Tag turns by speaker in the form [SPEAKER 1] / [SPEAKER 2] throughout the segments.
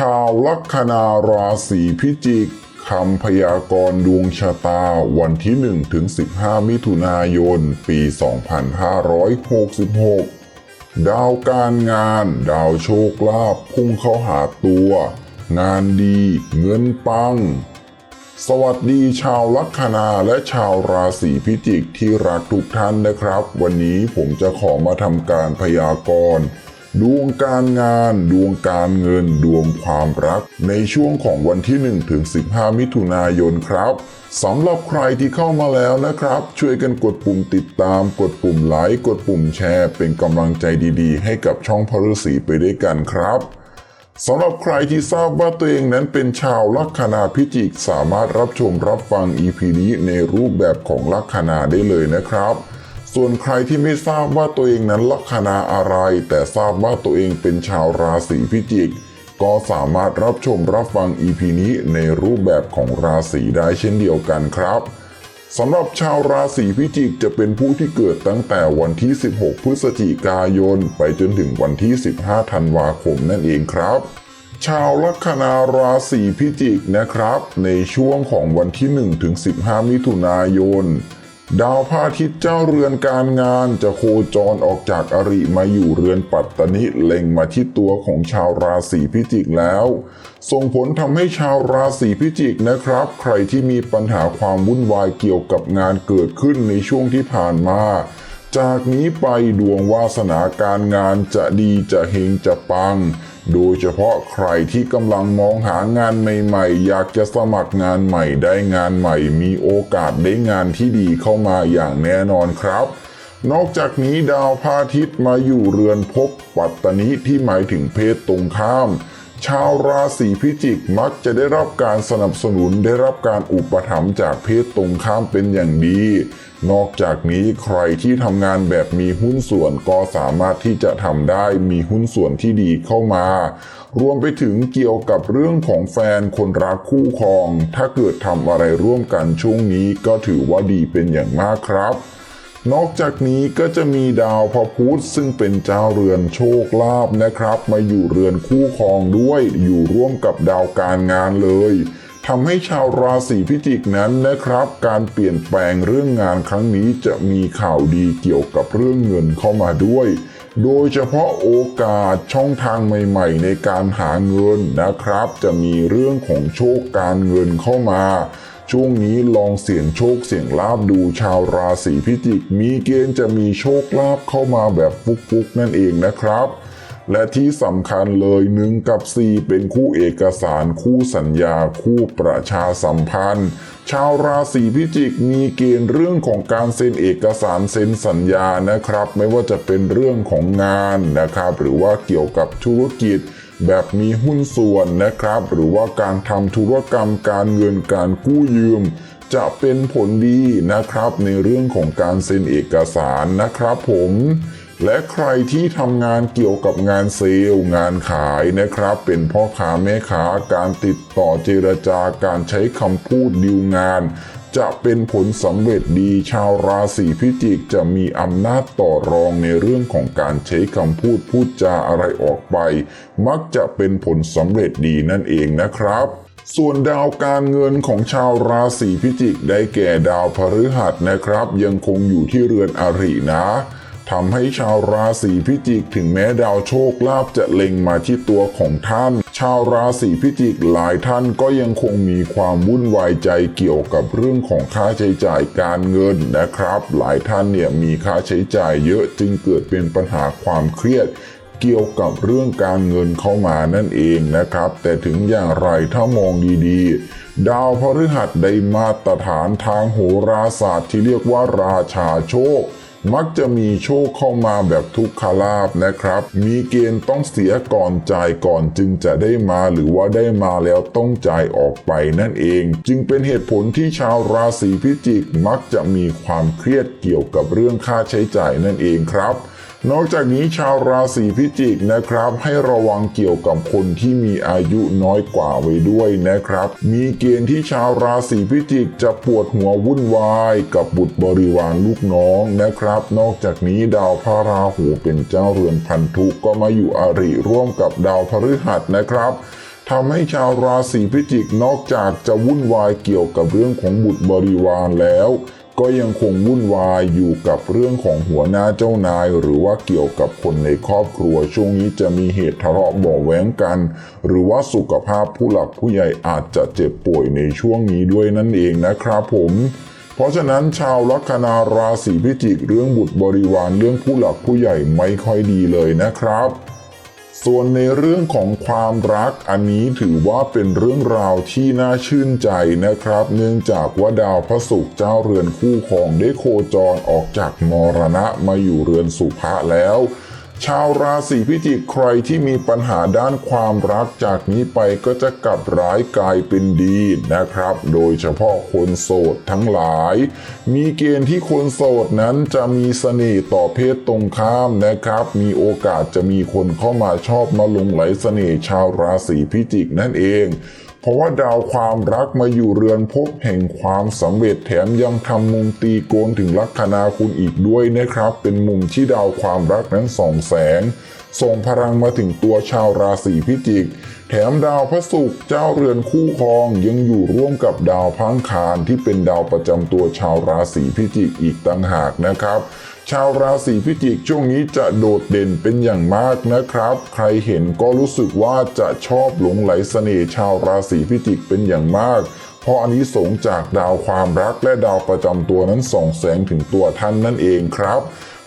[SPEAKER 1] ชาวลัคนาราศีพิจิกคำพยากรณ์ดวงชะตาวันที่ 1 ถึง 15 มิถุนายน ปี 2566 ดาวการงาน ดาวโชคลาภพุ่งเข้าหาตัว งานดี เงินปัง สวัสดีชาวลัคนาและชาวราศีพิจิกที่รักทุกท่านนะครับ วันนี้ผมจะขอมาทำการพยากรณ์ ดวงการงาน ดวงการเงิน ดวงความรัก ในช่วงของวันที่ 1 ถึง 15 มิถุนายนครับสำหรับใครที่เข้ามาแล้วนะครับ ช่วยกันกดปุ่มติดตาม กดปุ่มไลค์ กดปุ่มแชร์ เป็นกำลังใจดีๆ ให้กับช่องพฤษีไปด้วยกันครับสำหรับใครที่ทราบว่าตัวเองนั้นเป็นชาวลัคนาพิจิก สามารถรับชมรับฟัง EP นี้ในรูปแบบของลัคนาได้เลยนะครับ ส่วนใครที่ไม่ทราบว่าตัวเองนั้นลัคนาอะไร แต่ทราบว่าตัวเองเป็นชาวราศีพิจิก ก็สามารถรับชมรับฟัง EP นี้ในรูปแบบของราศีได้เช่นเดียวกันครับสำหรับชาวราศีพิจิกจะเป็นผู้ที่เกิดตั้งแต่วันที่ 16 พฤศจิกายน ไปจนถึงวันที่ 15 ธันวาคมนั่นเองครับ ชาวลัคนาราศีพิจิกนะครับ ในช่วงของวันที่ 1 ถึง 15 มิถุนายน ดาวพระอาทิตย์เจ้าเรือนการงานจะโคจรออกจากอริมาอยู่เรือนปัตตนิเล็งมาที่ตัวของชาวราศีพิจิกแล้ว ส่งผลทำให้ชาวราศีพิจิกนะครับ ใครที่มีปัญหาความวุ่นวายเกี่ยวกับงานเกิดขึ้นในช่วงที่ผ่านมา จากนี้ไปดวงวาสนาการงานจะดีจะเฮงจะปัง โดยเฉพาะใครที่กำลังมองหางานใหม่ๆ อยากจะสมัครงานใหม่ได้งานใหม่ มีโอกาสได้งานที่ดีเข้ามาอย่างแน่นอนครับ นอกจากนี้ดาวพระอาทิตย์มาอยู่เรือนภพปัตตนิที่หมายถึงเพศตรงข้าม ชาวราศีพิจิกมักจะได้รับการสนับสนุนได้รับการอุปถัมภ์จากเพศตรงข้ามเป็นอย่างดี นอกจากนี้ใครที่ทำงานแบบมีหุ้นส่วนก็สามารถที่จะทำได้มีหุ้นส่วนที่ดีเข้ามา รวมไปถึงเกี่ยวกับเรื่องของแฟนคนรักคู่ครอง ถ้าเกิดทำอะไรร่วมกันช่วงนี้ก็ถือว่าดีเป็นอย่างมากครับ นอกจากนี้ก็จะมีดาวพระพุธซึ่งเป็นเจ้าเรือนโชคลาภนะครับ มาอยู่เรือนคู่ครองด้วยอยู่ร่วมกับดาวการงานเลยทำให้ชาวราศีพิจิกนั้นนะครับ การเปลี่ยนแปลงเรื่องงานครั้งนี้จะมีข่าวดีเกี่ยวกับเรื่องเงินเข้ามาด้วย โดยเฉพาะโอกาสช่องทางใหม่ๆ ในการหาเงินนะครับ จะมีเรื่องของโชคการเงินเข้ามา ช่วงนี้ลองเสี่ยงโชคเสี่ยงลาบดูชาวราศีพิจิก มีเกณฑ์จะมีโชคลาภเข้ามาแบบฟุกๆนั่นเองนะครับ และที่สำคัญเลยหนึ่งกับ 4 เป็นคู่เอกสารคู่สัญญาคู่ประชาสัมพันธ์ ชาวราศีพิจิกมีเกณฑ์เรื่องของการเซ็นเอกสารเซ็นสัญญานะครับ ไม่ว่าจะเป็นเรื่องของงานนะครับ หรือว่าเกี่ยวกับธุรกิจแบบมีหุ้นส่วนนะครับ หรือว่าการทำธุรกรรมการเงินการกู้ยืม จะเป็นผลดีนะครับในเรื่องของการเซ็นเอกสารนะครับผม และใครที่ทำงานเกี่ยวกับงานเซลล์ งานขายนะครับ เป็นพ่อค้าแม่ค้าการติดต่อเจรจาการใช้คำพูดดีลงาน จะเป็นผลสำเร็จดีชาวราศีพิจิกจะมีอำนาจต่อรองในเรื่องของการใช้คำพูดพูดจาอะไรออกไป มักจะเป็นผลสำเร็จดีนั่นเองนะครับส่วนดาวการเงินของชาวราศีพิจิกได้แก่ดาวพฤหัสนะครับ ยังคงอยู่ที่เรือนอรินะ ทำให้ชาวราศีพิจิกถึงแม้ดาวโชคลาภจะเล็งมาที่ตัวของท่าน ชาวราศีพิจิกหลายท่านก็ยังคงมีความวุ่นวายใจเกี่ยวกับเรื่องของค่าใช้จ่ายการเงินนะครับ หลายท่านเนี่ยมีค่าใช้จ่ายเยอะจึงเกิดเป็นปัญหาความเครียดเกี่ยวกับเรื่องการเงินเข้ามานั่นเองนะครับ แต่ถึงอย่างไรถ้ามองดีๆ ดาวพฤหัสได้มาตรฐานทางโหราศาสตร์ที่เรียกว่าราชาโชค มักจะมีโชคเข้ามาแบบทุกขลาบนะครับ มีเกณฑ์ต้องเสียก่อนจ่ายก่อนจึงจะได้มาหรือว่าได้มาแล้วต้องจ่ายออกไปนั่นเอง จึงเป็นเหตุผลที่ชาวราศีพิจิกมักจะมีความเครียดเกี่ยวกับเรื่องค่าใช้จ่ายนั่นเองครับ นอกจากนี้ชาวราศีพิจิกนะครับ ให้ระวังเกี่ยวกับคนที่มีอายุน้อยกว่าไว้ด้วยนะครับ มีเกณฑ์ที่ชาวราศีพิจิกจะปวดหัววุ่นวายกับบุตรบริวารลูกน้องนะครับ นอกจากนี้ดาวพระราหูเป็นเจ้าเรือนพันธุก็มาอยู่อาริร่วมกับดาวพฤหัสนะครับทำให้ชาวราศีพิจิกนอกจากจะวุ่นวายเกี่ยวกับเรื่องของบุตรบริวารแล้ว ก็ยังคงวุ่นวายอยู่กับเรื่องของหัวหน้าเจ้านาย หรือว่าเกี่ยวกับคนในครอบครัวช่วงนี้จะมีเหตุทะเลาะบาะแว้งกัน หรือว่าสุขภาพผู้หลักผู้ใหญ่อาจจะเจ็บป่วยในช่วงนี้ด้วยนั่นเองนะครับผมเพราะฉะนั้นชาวลัคนาราศีพิจิกเรื่องบุตรบริวารเรื่องผู้หลักผู้ใหญ่ไม่ค่อยดีเลยนะครับ ส่วนในเรื่องของความรักอันนี้ถือว่าเป็นเรื่องราวที่น่าชื่นใจนะครับ เนื่องจากว่าดาวพระศุกร์เจ้าเรือนคู่ครองได้โคจรออกจากมรณะมาอยู่เรือนสุภะแล้ว ชาวราศีพิจิกใครที่มีปัญหาด้านความรักจากนี้ไปก็จะกลับร้ายกลายเป็นดีนะครับ โดยเฉพาะคนโสดทั้งหลาย มีเกณฑ์ที่คนโสดนั้นจะมีเสน่ห์ต่อเพศตรงข้ามนะครับ มีโอกาสจะมีคนเข้ามาชอบมาหลงไหลเสน่ห์ชาวราศีพิจิกนั่นเอง เพราะว่าดาวความรักมาอยู่เรือนพบแห่งความสำเร็จแถมยังทำมุมตีโกนถึงลัคนาคุณอีกด้วยนะครับ เป็นมุมที่ดาวความรักนั้นส่องแสง ส่งพลังมาถึงตัวชาวราศีพิจิก แถมดาวพระศุกร์เจ้าเรือนคู่ครองยังอยู่ร่วมกับดาวพังคารที่เป็นดาวประจำตัวชาวราศีพิจิกอีกต่างหากนะครับชาวราศีพิจิกช่วงนี้จะโดดเด่นเป็นอย่างมากนะครับ ใครเห็นก็รู้สึกว่าจะชอบหลงไหลเสน่ห์ชาวราศีพิจิกเป็นอย่างมาก เพราะอันนี้สงจากดาวความรักและดาวประจำตัวนั้นส่องแสงถึงตัวท่านนั่นเองครับ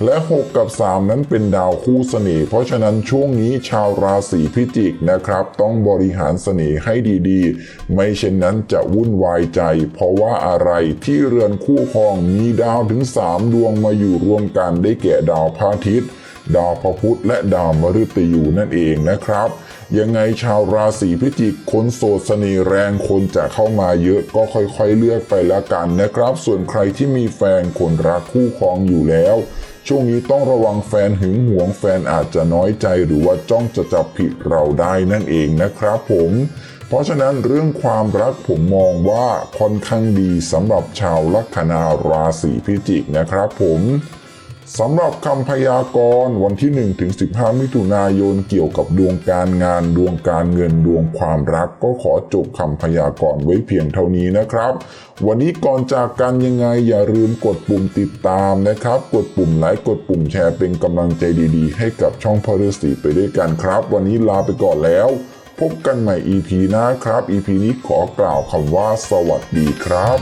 [SPEAKER 1] และ 6 กับ 3 นั้นเป็นดาวคู่เสน่ห์เพราะฉะนั้นช่วงนี้ชาวราศีพิจิกนะครับ ต้องบริหารเสน่ห์ให้ดีๆ ไม่เช่นนั้นจะวุ่นวายใจ เพราะว่าอะไรที่เรือนคู่ครองมีดาวถึง 3 ดวงมาอยู่รวมกันได้แก่ดาวพระอาทิตย์ดาวพระพุธและดาวมฤตยูนั่นเองนะครับ ยังไงชาวราศีพิจิกคนโสดเสน่ห์แรงคนจะเข้ามาเยอะก็ค่อยๆเลือกไปละกันนะครับ ส่วนใครที่มีแฟนคนรักคู่ครองอยู่แล้ว ช่วงนี้ต้องระวังแฟนหึงหวงแฟนอาจจะน้อยใจหรือว่าจ้องจะจับผิดเราได้นั่นเองนะครับผมเพราะฉะนั้นเรื่องความรักผมมองว่าค่อนข้างดีสำหรับชาวลัคนาราศีพิจิกนะครับผม สำหรับคำพยากรณ์วันที่ 1 ถึง 15 มิถุนายนเกี่ยวกับดวงการงานดวงการเงินดวงความรัก ก็ขอจบคำพยากรณ์ไว้เพียงเท่านี้นะครับ วันนี้ก่อนจากกันยังไงอย่าลืมกดปุ่มติดตามนะครับ กดปุ่มไลค์กดปุ่มแชร์เป็นกำลังใจดีๆ ให้กับช่องพอฤษีไปด้วยกันครับ วันนี้ลาไปก่อนแล้ว พบกันใหม่ EP หน้าครับ EP นี้ขอกล่าวคำว่าสวัสดีครับ